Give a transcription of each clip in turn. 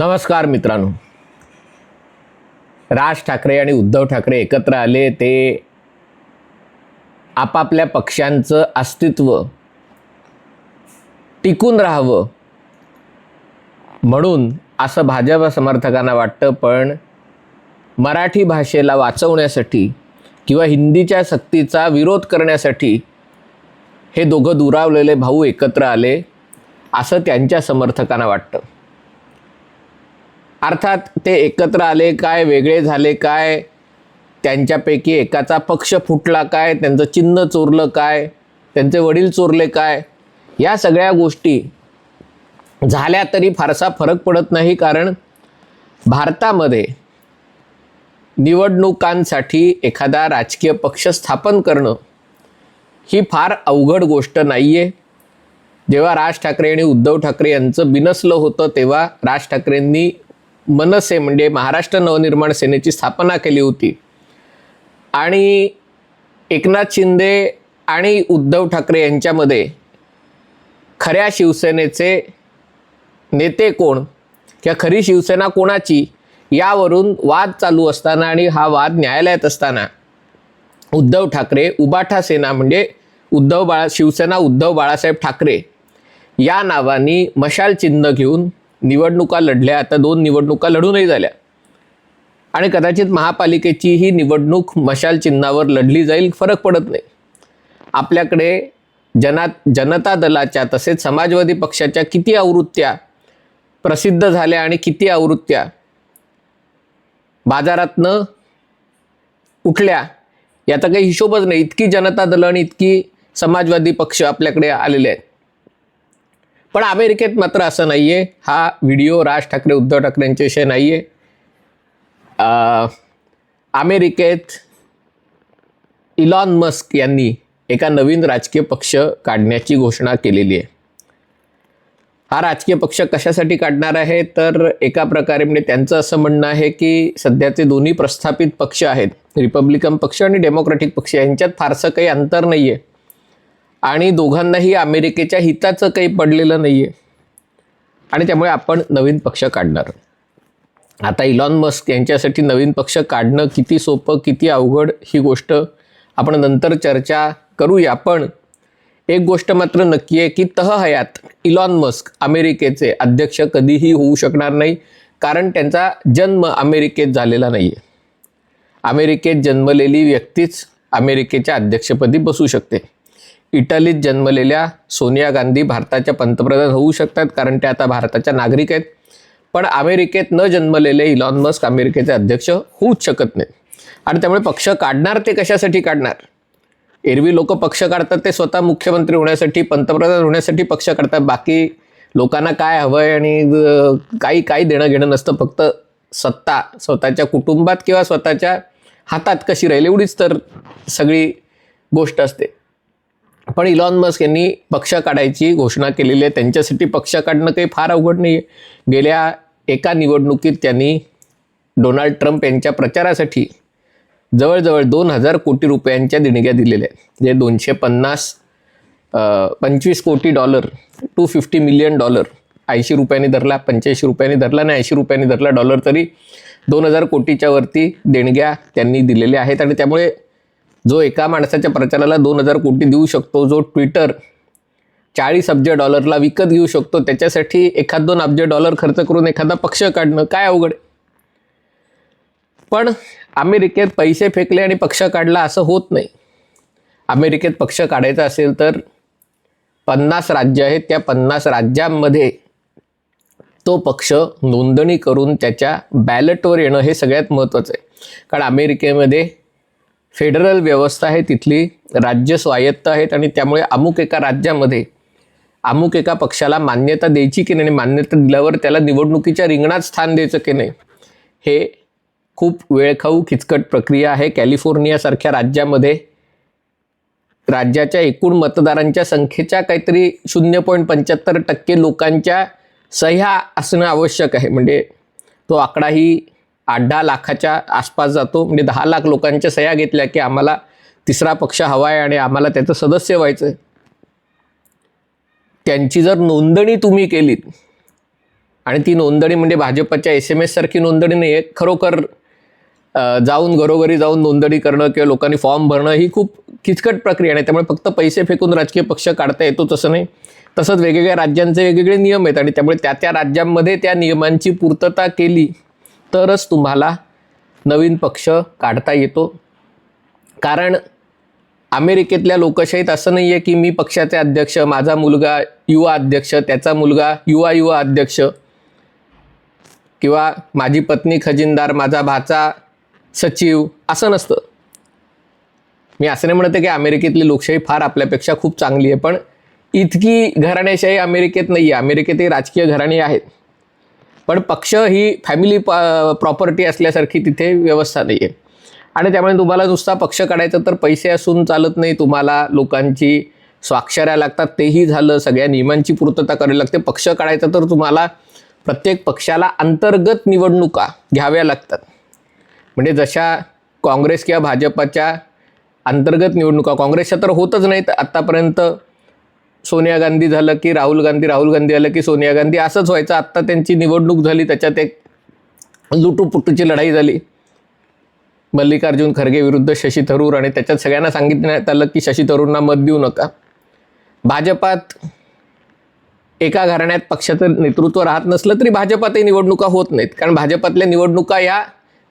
नमस्कार मित्रांनो. राज ठाकरे आणि उद्धव ठाकरे एकत्र आले ते आपापल्या पक्षांचं अस्तित्व टिकून राहावं म्हणून असं भाजप समर्थकांना वाटतं पण मराठी भाषेला वाचवण्यासाठी किंवा हिंदीच्या सक्तीचा विरोध करण्यासाठी हे दोघं दुरावलेले भाऊ एकत्र आले असं त्यांच्या समर्थकांना वाटतं. अर्थात ते एकत्र आले काय वेगळे झाले काय त्यांच्यापैकी एकाचा पक्ष फुटला काय त्यांचं चिन्ह चोरलं काय त्यांचे वडील चोरले काय या सगळ्या गोष्टी झाल्या तरी फारसा फरक पडत नाही कारण भारतामध्ये निवडणुकांसाठी एखादा राजकीय पक्ष स्थापन करणं ही फार अवघड गोष्ट नाही आहे जेव्हा राज ठाकरे आणि उद्धव ठाकरे यांचं बिनसलं होतं तेव्हा राज ठाकरेंनी मनसे म्हणजे महाराष्ट्र नवनिर्माण सेनेची स्थापना केली होती. आणि एकनाथ शिंदे आणि उद्धव ठाकरे यांच्यामध्ये खऱ्या शिवसेनेचे नेते कोण किंवा खरी शिवसेना कोणाची यावरून वाद चालू असताना आणि हा वाद न्यायालयात असताना उद्धव ठाकरे उबाठा सेना म्हणजे उद्धव बाळा शिवसेना उद्धव बाळासाहेब ठाकरे या नावानी मशाल चिन्ह घेऊन निवडणुका लढल्या आता दोन निवडणुका लढूनही झाल्या. आणि कदाचित महापालिकेची ही निवडणूक मशाल चिन्हावर लढली जाईल फरक पडत नाही. आपल्याकडे जना जनता दलाच्या तसेच समाजवादी पक्षाच्या किती आवृत्त्या प्रसिद्ध झाल्या आणि किती आवृत्त्या बाजारातनं उठल्या याचा काही हिशोबच नाही. इतकी जनता दल आणि इतकी समाजवादी पक्ष आपल्याकडे आलेले आहेत. पण अमेरिकेत मात्र असं नाही आहे हा व्हिडिओ राज ठाकरे उद्धव ठाकरेंचे विषय नाही आहे अमेरिकेत इलॉन मस्क यांनी एका नवीन राजकीय पक्ष काढण्याची घोषणा केलेली आहे. हा राजकीय पक्ष कशासाठी काढणार आहे? तर एका प्रकारे म्हणजे त्यांचं असं म्हणणं आहे की सध्याचे दोन्ही प्रस्थापित पक्ष आहेत रिपब्लिकन पक्ष आणि डेमोक्रॅटिक पक्ष यांच्यात फारसं काही अंतर नाही आहे आणि दोघांनाही अमेरिकेच्या हिताचं काही पडलेलं नाही आहे आणि त्यामुळे आपण नवीन पक्ष काढणार. आता इलॉन मस्क यांच्यासाठी नवीन पक्ष काढणं किती सोपं किती अवघड ही गोष्ट आपण नंतर चर्चा करूया. पण एक गोष्ट मात्र नक्की आहे की तह हयात इलॉन मस्क अमेरिकेचे अध्यक्ष कधीही होऊ शकणार नाही कारण त्यांचा जन्म अमेरिकेत झालेला नाही आहे अमेरिकेत जन्मलेली व्यक्तीच अमेरिकेच्या अध्यक्षपदी बसू शकते. इटलीत जन्मलेल्या सोनिया गांधी भारताच्या पंतप्रधान होऊ शकतात कारण त्या आता भारताच्या नागरिक आहेत. पण अमेरिकेत न जन्मलेले इलॉन मस्क अमेरिकेचे अध्यक्ष होऊच शकत नाहीत. आणि त्यामुळे पक्ष काढणार ते कशासाठी काढणार? एरवी लोक पक्ष काढतात ते स्वतः मुख्यमंत्री होण्यासाठी पंतप्रधान होण्यासाठी पक्ष काढतात. बाकी लोकांना काय हवं आहे आणि काही काही देणं घेणं नसतं फक्त सत्ता स्वतःच्या कुटुंबात किंवा स्वतःच्या हातात कशी राहील एवढीच तर सगळी गोष्ट असते. पण इलॉन मस्क यांनी पक्ष काढायची घोषणा केलेली आहे. त्यांच्यासाठी पक्ष काढणं काही फार अवघड नाही आहे गेल्या एका निवडणुकीत त्यांनी डोनाल्ड ट्रम्प यांच्या प्रचारासाठी जवळजवळ दोन हजार कोटी रुपयांच्या देणग्या दिलेल्या आहेत. जे दोनशे पन्नास पंचवीस कोटी dollar two fifty million dollar ऐंशी रुपयांनी धरला पंच्याऐंशी रुपयांनी धरला आणि ऐंशी रुपयांनी धरला डॉलर तरी दोन हजार कोटीच्या वरती देणग्या त्यांनी दिलेल्या आहेत. आणि त्यामुळे जो एका माणसाच्या प्रचाराला दोन हजार कोटी देऊ शकतो जो ट्विटर चाळीस अब्ज डॉलरला विकत घेऊ शकतो त्याच्यासाठी एखाद दोन अब्ज डॉलर खर्च करून एखादा पक्ष काढणं काय अवघड पण अमेरिकेत पैसे फेकले आणि पक्ष काढला असं होत नाही. अमेरिकेत पक्ष काढायचा असेल तर पन्नास राज्य आहेत त्या पन्नास राज्यांमध्ये तो पक्ष नोंदणी करून त्याच्या बॅलेटवर येणं हे सगळ्यात महत्त्वाचं आहे. कारण अमेरिकेमध्ये फेडरल व्यवस्था आहे तिथली राज्य स्वायत्त आहेत आणि त्यामुळे अमुक एका राज्यामध्ये अमुक एका पक्षाला मान्यता द्यायची की नाही आणि मान्यता दिल्यावर त्याला निवडणुकीच्या रिंगणात स्थान द्यायचं की नाही हे खूप वेळखाऊ किचकट प्रक्रिया आहे. कॅलिफोर्नियासारख्या राज्यामध्ये राज्याच्या एकूण मतदारांच्या संख्येच्या काहीतरी शून्य पॉईंट पंच्याहत्तर टक्के लोकांच्या सह्या असणं आवश्यक आहे. म्हणजे तो आकडाही आठ दहा लाखाच्या आसपास जातो. म्हणजे दहा लाख लोकांच्या सह्या घेतल्या की आम्हाला तिसरा पक्ष हवा आहे आणि आम्हाला त्याचं सदस्य व्हायचं आहे त्यांची जर नोंदणी तुम्ही केलीत आणि ती नोंदणी म्हणजे भाजपच्या एस एम एससारखी नोंदणी नाही आहे खरोखर जाऊन घरोघरी जाऊन नोंदणी करणं किंवा लोकांनी फॉर्म भरणं ही खूप किचकट प्रक्रिया नाही. त्यामुळे फक्त पैसे फेकून राजकीय पक्ष काढता येतो तसं नाही. तसंच वेगवेगळ्या राज्यांचे वेगवेगळे नियम आहेत आणि त्यामुळे त्या त्या राज्यांमध्ये त्या नियमांची पूर्तता केली तरच तुम्हाला नवीन पक्ष काढता येतो. कारण अमेरिकेतल्या लोकशाहीत असं नाही आहे की मी पक्षाचे अध्यक्ष माझा मुलगा युवा अध्यक्ष त्याचा मुलगा युवा युवा अध्यक्ष किंवा माझी पत्नी खजिनदार माझा भाचा सचिव असं नसतं. मी असं नाही म्हणते की अमेरिकेतली लोकशाही फार आपल्यापेक्षा खूप चांगली आहे पण इतकी घराण्याशाही अमेरिकेत नाही आहे अमेरिकेतही राजकीय घराणी आहेत. पण पक्ष ही फॅमिली प्रॉपर्टी असल्यासारखी तिथे व्यवस्था नाही आहे आणि त्यामुळे तुम्हाला नुसता पक्ष काढायचा तर पैसे असून चालत नाही तुम्हाला. लोकांची स्वाक्षऱ्या लागतात तेही झालं. सगळ्या नियमांची पूर्तता करावी लागते. पक्ष काढायचा तर तुम्हाला प्रत्येक पक्षाला अंतर्गत निवडणुका घ्याव्या लागतात. म्हणजे जशा काँग्रेस किंवा भाजपाच्या अंतर्गत निवडणुका काँग्रेसच्या तर होतच नाहीत. आत्तापर्यंत सोनिया गांधी झालं की राहुल गांधी राहुल गांधी आलं की सोनिया गांधी असंच व्हायचं. आत्ता त्यांची निवडणूक झाली त्याच्यात एक लुटूपुटूची लढाई झाली. मल्लिकार्जुन खरगे विरुद्ध शशी थरूर आणि त्याच्यात सगळ्यांना सांगितण्यात आलं की शशी थरूरना मत देऊ नका. भाजपात एका घराण्यात पक्षाचं नेतृत्व राहत नसलं तरी भाजपातही निवडणुका होत नाहीत. कारण भाजपातल्या निवडणुका या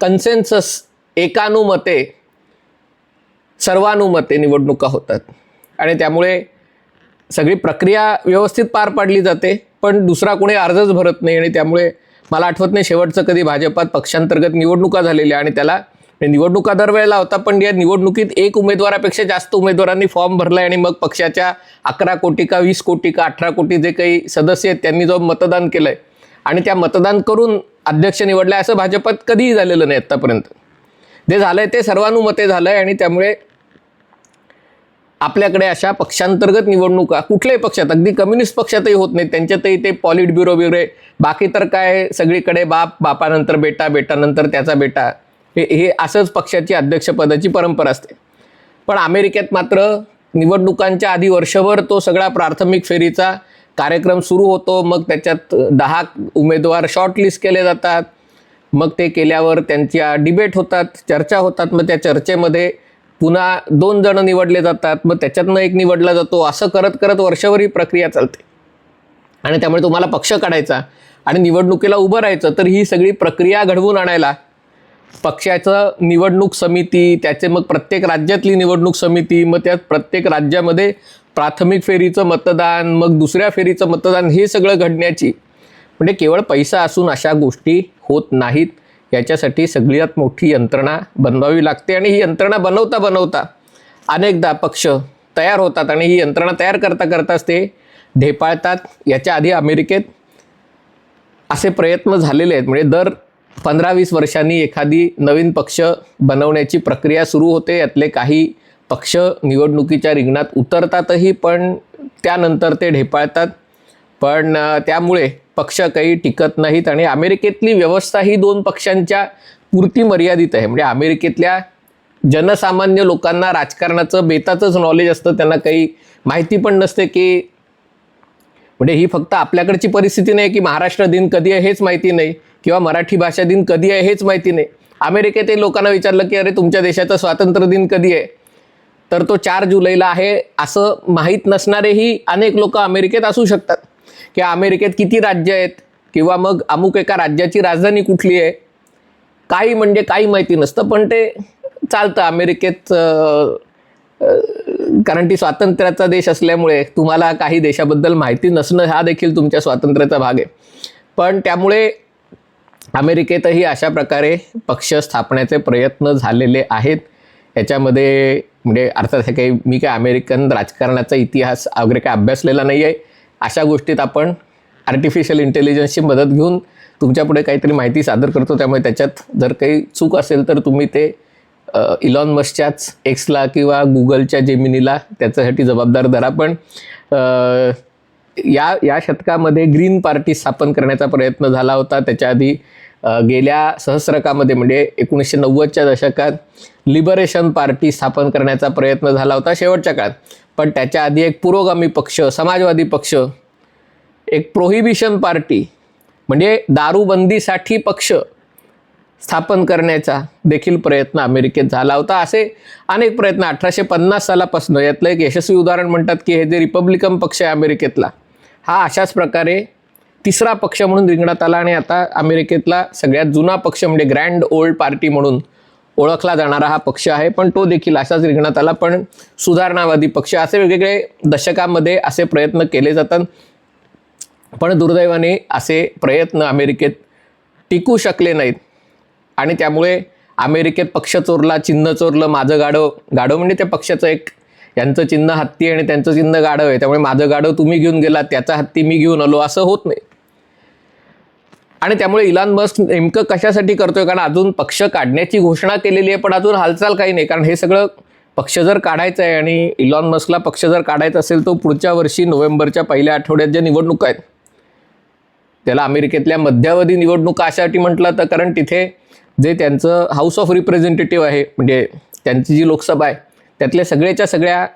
कन्सेन्सस एकानुमते सर्वानुमते निवडणुका होतात. आणि त्यामुळे सगळी प्रक्रिया व्यवस्थित पार पाडली जाते पण दुसरा कोणी अर्जच भरत नाही आणि त्यामुळे मला आठवत नाही शेवटचं कधी भाजपात पक्षांतर्गत निवडणुका झालेल्या आणि त्याला म्हणजे निवडणुका दरवेळेला होता पण या निवडणुकीत एक उमेदवारापेक्षा जास्त उमेदवारांनी फॉर्म भरलाय आणि मग पक्षाच्या अकरा कोटी का वीस कोटी का अठरा कोटी जे काही सदस्य आहेत त्यांनी जो मतदान केलंय. आणि त्या मतदान करून अध्यक्ष निवडलाय असं भाजपात कधीही झालेलं नाही आत्तापर्यंत. जे झालंय ते सर्वानुमते झालंय आणि त्यामुळे आपल्याकडे अशा पक्षांतर्गत निवडणुका कुठल्याही पक्षात अगदी कम्युनिस्ट पक्षातही होत नाहीत. त्यांच्यातही ते पॉलिट ब्युरो वगैरे. बाकी तर काय सगळीकडे बाप बापानंतर बेटा बेटानंतर त्याचा बेटा. हे हे असंच पक्षाची अध्यक्षपदाची परंपरा असते. पण अमेरिकेत मात्र निवडणुकांच्या आधी वर्षभर तो सगळा प्राथमिक फेरीचा कार्यक्रम सुरू होतो. मग त्याच्यात दहा उमेदवार शॉर्टलिस्ट केले जातात. मग ते केल्यावर त्यांच्या डिबेट होतात चर्चा होतात. मग त्या चर्चेमध्ये पुन्हा दोन जण निवडले जातात मग त्याच्यातनं एक निवडला जातो. असं करत करत वर्षभर ही प्रक्रिया चालते. आणि त्यामुळे तुम्हाला पक्ष काढायचा आणि निवडणुकीला उभं राहायचं तर ही सगळी प्रक्रिया घडवून आणायला पक्षाचं निवडणूक समिती त्याचे मग प्रत्येक राज्यातली निवडणूक समिती मग त्यात प्रत्येक राज्यामध्ये प्राथमिक फेरीचं मतदान मग दुसऱ्या फेरीचं मतदान हे सगळं घडण्याची. म्हणजे केवळ पैसा असून अशा गोष्टी होत नाहीत. याच्यासाठी सगळ्यात मोठी यंत्रणा बनवावी लागते आणि ही यंत्रणा बनवता बनवता अनेकदा पक्ष तयार होतात आणि ही यंत्रणा तयार करता करताच ते ढेपाळतात. याच्या आधी अमेरिकेत असे प्रयत्न झालेले आहेत. म्हणजे दर पंधरा वीस वर्षांनी एखादी नवीन पक्ष बनवण्याची प्रक्रिया सुरू होते. यातले काही पक्ष निवडणुकीच्या रिंगणात उतरतातही पण त्यानंतर ते ढेपाळतात. पण त्यामुळे पक्ष काही टिकत नाहीत आणि अमेरिकेतली व्यवस्था ही दोन पक्षांच्या पुरती मर्यादित आहे. म्हणजे अमेरिकेतल्या जनसामान्य लोकांना राजकारणाचं बेताचंच नॉलेज असतं त्यांना काही माहिती पण नसते की म्हणजे ही फक्त आपल्याकडची परिस्थिती नाही की महाराष्ट्र दिन कधी आहे हेच माहिती नाही किंवा मराठी भाषा दिन कधी आहे हेच माहिती नाही. अमेरिकेतही लोकांना विचारलं की अरे तुमच्या देशाचा स्वातंत्र्य दिन कधी आहे? तर तो चार जुलैला आहे असं माहीत नसणारेही अनेक लोक अमेरिकेत असू शकतात. किंवा अमेरिकेत किती राज्य आहेत? किंवा मग अमुक एका राज्याची राजधानी कुठली आहे? काही म्हणजे काही माहिती नसतं पण ते चालतं. अमेरिकेत कारण ती स्वातंत्र्याचा देश असल्यामुळे तुम्हाला काही देशाबद्दल माहिती नसणं हा देखील तुमच्या स्वातंत्र्याचा भाग आहे. पण त्यामुळे अमेरिकेतही अशा प्रकारे पक्ष स्थापण्याचे प्रयत्न झालेले आहेत. याच्यामध्ये म्हणजे अर्थात हे काही मी काय अमेरिकन राजकारणाचा इतिहास वगैरे काय अभ्यासलेला नाही आहे अशा गोष्टीत आपण आर्टिफिशियल इंटेलिजन्सची मदत घेऊन तुमच्यापुढे काहीतरी माहिती सादर करतो. त्यामुळे त्याच्यात जर काही चूक असेल तर तुम्ही ते इलॉन मस्कच्याच एक्सला किंवा गुगलच्या जेमिनीला त्याच्यासाठी जबाबदार धरा. पण या या शतकामध्ये ग्रीन पार्टी स्थापन करण्याचा प्रयत्न झाला होता. त्याच्या आधी गेल्या सहस्रकामध्ये म्हणजे एकोणीसशे नव्वदच्या दशकात लिबरेशन पार्टी स्थापन करण्याचा प्रयत्न झाला होता. शेवटच्या काळात. पण त्याच्या आधी एक पुरोगामी पक्ष समाजवादी पक्ष एक प्रोहिबिशन पार्टी म्हणजे दारूबंदीसाठी पक्ष स्थापन करण्याचा देखील प्रयत्न अमेरिकेत झाला होता. असे अनेक प्रयत्न अठराशे पन्नास सालापासून यातलं एक यशस्वी उदाहरण म्हणतात की हे जे रिपब्लिकन पक्ष आहे अमेरिकेतला हा अशाच प्रकारे तिसरा पक्ष म्हणून रिंगणात आला आणि आता अमेरिकेतला सगळ्यात जुना पक्ष म्हणजे ग्रँड ओल्ड पार्टी म्हणून ओळखला जाणारा हा पक्ष आहे पण तो देखील असाच रिंगणात आला पण सुधारणावादी पक्ष. असे वेगवेगळे दशकामध्ये असे प्रयत्न केले जातात पण दुर्दैवाने असे प्रयत्न अमेरिकेत टिकू शकले नाहीत. आणि त्यामुळे अमेरिकेत पक्ष चोरला चिन्ह चोरलं माझं गाडव गाडव म्हणजे त्या पक्षाचं एक यांचं चिन्ह हत्ती आणि त्यांचं चिन्ह गाडव आहे. त्यामुळे माझं गाडव तुम्ही घेऊन गेला त्याचा हत्ती मी घेऊन आलो असं होत नाही. आणि त्यामुळे इलान मस्क नेमकं कशासाठी करतोय? कारण अजून पक्ष काढण्याची घोषणा केलेली आहे पण अजून हालचाल काही नाही. कारण हे सगळं पक्ष जर काढायचं आहे आणि इलॉन मस्कला पक्ष जर काढायचा असेल तो पुढच्या वर्षी नोव्हेंबरच्या पहिल्या आठवड्यात ज्या निवडणुका आहेत त्याला अमेरिकेतल्या मध्यावधी निवडणुका अशासाठी म्हटलं तर कारण तिथे जे त्यांचं हाऊस ऑफ रिप्रेझेंटेटिव्ह आहे म्हणजे त्यांची जी लोकसभा आहे त्यातल्या सगळ्याच्या सगळ्या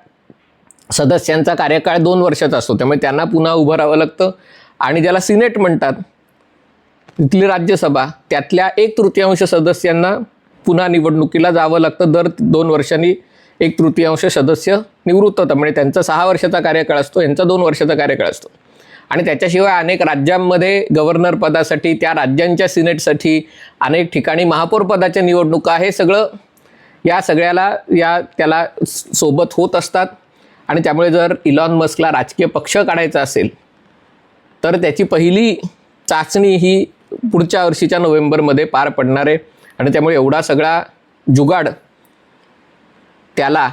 सदस्यांचा कार्यकाळ दोन वर्षाचा असतो. त्यामुळे त्यांना पुन्हा उभं राहावं लागतं. आणि ज्याला सिनेट म्हणतात तिथली राज्यसभा त्यातल्या एक तृतीयांश सदस्यांना पुन्हा निवडणुकीला जावं लागतं. दर दोन वर्षांनी एक तृतीयांश सदस्य निवृत्त होतं म्हणजे त्यांचा सहा वर्षाचा कार्यकाळ असतो यांचा दोन वर्षाचा कार्यकाळ असतो. आणि त्याच्याशिवाय अनेक राज्यांमध्ये गव्हर्नर पदासाठी त्या राज्यांच्या सिनेटसाठी अनेक ठिकाणी महापौर पदाच्या निवडणुका हे सगळं या सगळ्याला या त्याला स- सोबत होत असतात. आणि त्यामुळे जर इलॉन मस्कला राजकीय पक्ष काढायचा असेल तर त्याची पहिली चाचणी ही पुढच्या वर्षीच्या नोव्हेंबरमध्ये पार पडणार आहे. आणि त्यामुळे एवढा सगळा जुगाड त्याला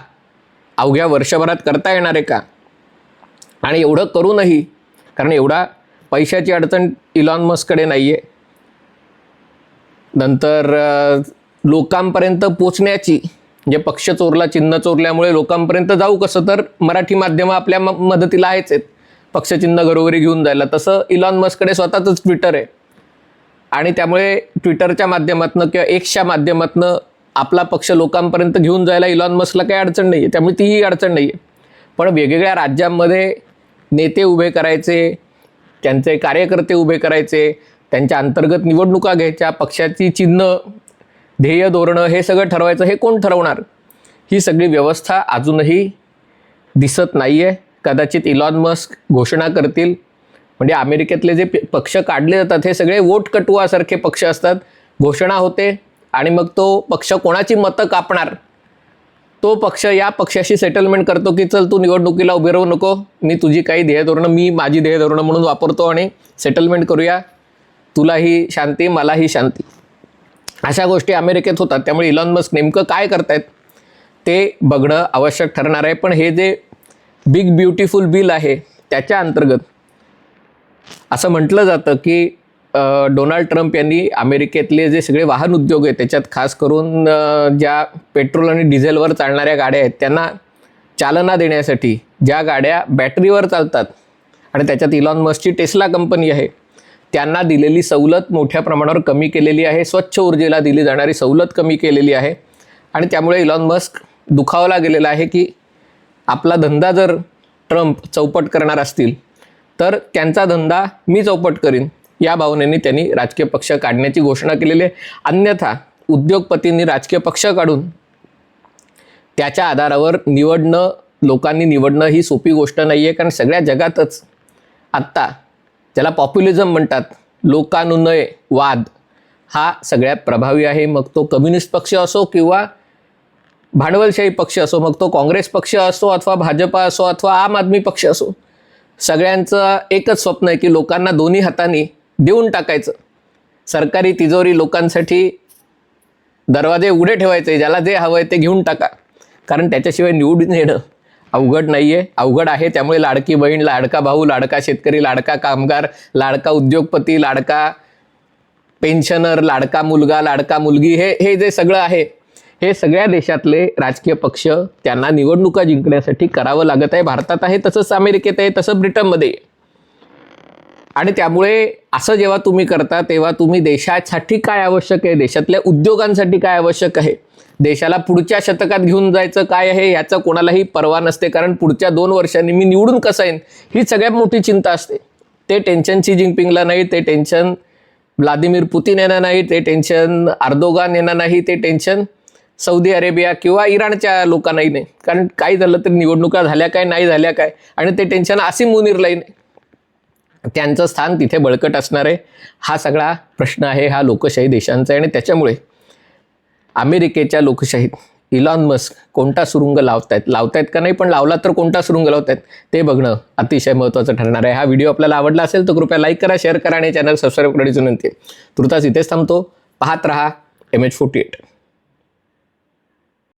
अवघ्या वर्षभरात करता येणार आहे का? आणि एवढं करूनही कारण एवढा पैशाची अडचण इलॉन मस्ककडे नाही आहे नंतर लोकांपर्यंत पोचण्याची म्हणजे पक्ष चोरला चिन्ह चोरल्यामुळे लोकांपर्यंत जाऊ कसं तर मराठी माध्यमं आपल्या म मदतीला आहेच आहेत. पक्षचिन्ह घरोघरी घेऊन जायला. तसं इलॉन मस्ककडे स्वतःचंच ट्विटर आहे. आणि त्यामुळे ट्विटरच्या माध्यमातून किंवा एक्सच्या माध्यमातून आपला पक्ष लोकांपर्यंत घेऊन जायला इलॉन मस्कला काही अडचण नाही आहे त्यामुळे तीही अडचण नाही आहे पण वेगवेगळ्या राज्यांमध्ये नेते उभे करायचे त्यांचे कार्यकर्ते उभे करायचे त्यांच्या अंतर्गत निवडणुका घ्यायच्या पक्षाची चिन्ह ध्येय धोरणं हे सगळं ठरवायचं हे कोण ठरवणार? ही सगळी व्यवस्था अजूनही दिसत नाही आहे कदाचित इलॉन मस्क घोषणा करतील. म्हणजे अमेरिकेतले जे प- पक्ष काढले जातात हे सगळे वोट कटुआसारखे पक्ष असतात. घोषणा होते आणि मग तो पक्ष कोणाची मतं कापणार? तो पक्ष या पक्षाशी सेटलमेंट करतो की चल तू निवडणुकीला उभे राहू नको. मी तुझी काही ध्येय धोरणं मी माझी ध्येय धोरणं म्हणून वापरतो आणि सेटलमेंट करूया. तुलाही शांती मलाही शांती. अशा गोष्टी अमेरिकेत होतात. त्यामुळे इलॉन मस्क नेमकं काय करतायत ते बघणं आवश्यक ठरणार आहे. पण हे जे बिग ब्युटिफुल बिल आहे त्याच्या अंतर्गत असं म्हटलं जातं की डोनाल्ड ट्रम्प यांनी अमेरिकेतले जे सगळे वाहन उद्योग आहेत त्याच्यात खास करून ज्या पेट्रोल आणि डिझेलवर चालणाऱ्या गाड्या आहेत त्यांना चालना देण्यासाठी ज्या गाड्या बॅटरीवर चालतात आणि त्याच्यात इलॉन मस्कची टेस्ला कंपनी आहे त्यांना दिलेली सवलत मोठ्या प्रमाणावर कमी केलेली आहे. स्वच्छ ऊर्जेला दिली जाणारी सवलत कमी केलेली आहे. आणि त्यामुळे इलॉन मस्क दुखावला गेलेला आहे की आपला धंदा जर ट्रम्प चौपट करणार असतील तर त्यांचा धंदा मी चौपट करीन. या भावनेने त्यांनी राजकीय पक्ष काढण्याची घोषणा केलेली आहे. अन्यथा उद्योगपतींनी राजकीय पक्ष काढून त्याच्या आधारावर निवडणं लोकांनी निवडणं ही सोपी गोष्ट नाही आहे कारण सगळ्या जगातच आत्ता ज्याला पॉप्युलिझम म्हणतात लोकानुनय वाद हा सगळ्यात प्रभावी आहे. मग तो कम्युनिस्ट पक्ष असो किंवा भांडवलशाही पक्ष असो मग तो काँग्रेस पक्ष असो अथवा भाजपा असो अथवा आम आदमी पक्ष असो सगळ्यांचं एकच स्वप्न आहे की लोकांना दोन्ही हातांनी देऊन टाकायचं. सरकारी तिजोरी लोकांसाठी दरवाजे उघडे ठेवायचे ज्याला जे हवं आहे ते घेऊन टाका. कारण त्याच्याशिवाय निवडून येणं अवघड नाही आहे अवघड आहे त्यामुळे लाडकी बहीण लाडका भाऊ लाडका शेतकरी लाडका कामगार लाडका उद्योगपती लाडका पेन्शनर लाडका मुलगा लाडका मुलगी हे हे जे सगळं आहे हे सगळ्या देशातले राजकीय पक्ष त्यांना निवडणुका जिंकण्यासाठी करावं लागत आहे. भारतात आहे तसंच अमेरिकेत आहे तसं ब्रिटनमध्ये आहे. आणि त्यामुळे असं जेव्हा तुम्ही करता तेव्हा तुम्ही देशासाठी काय आवश्यक आहे? देशातल्या उद्योगांसाठी काय आवश्यक आहे? देशाला पुढच्या शतकात घेऊन जायचं काय आहे याचं कोणालाही पर्वा नसते. कारण पुढच्या दोन वर्षांनी मी निवडून कसं येईन ही सगळ्यात मोठी चिंता असते. ते टेन्शन शी जिनपिंगला नाही ते टेन्शन व्लादिमीर पुतीन यांना नाही ते टेन्शन अर्दोगान यांना नाही ते टेन्शन सौदी अरेबिया किंवा इराणच्या लोकांनाही नाही. कारण काय झालं तरी निवडणुका झाल्या काय नाही झाल्या काय? आणि ते टेन्शन आसिम मुनीरलाही नाही. त्यांचं स्थान तिथे बळकट असणार आहे. हा सगळा प्रश्न आहे हा लोकशाही देशांचा आहे आणि त्याच्यामुळे अमेरिकेच्या लोकशाहीत इलॉन मस्क कोणता सुरुंग लावतायत? लावतायत का नाही? पण लावला तर कोणता सुरुंग लावतायत? ते बघणं अतिशय महत्त्वाचं ठरणार आहे. हा व्हिडिओ आपल्याला आवडला असेल तर कृपया लाईक करा शेअर करा आणि चॅनल सबस्क्राईब करण्याची विनंती आहे. तुर्तास इथेच थांबतो. पाहत रहा एम एच फोर्टी एट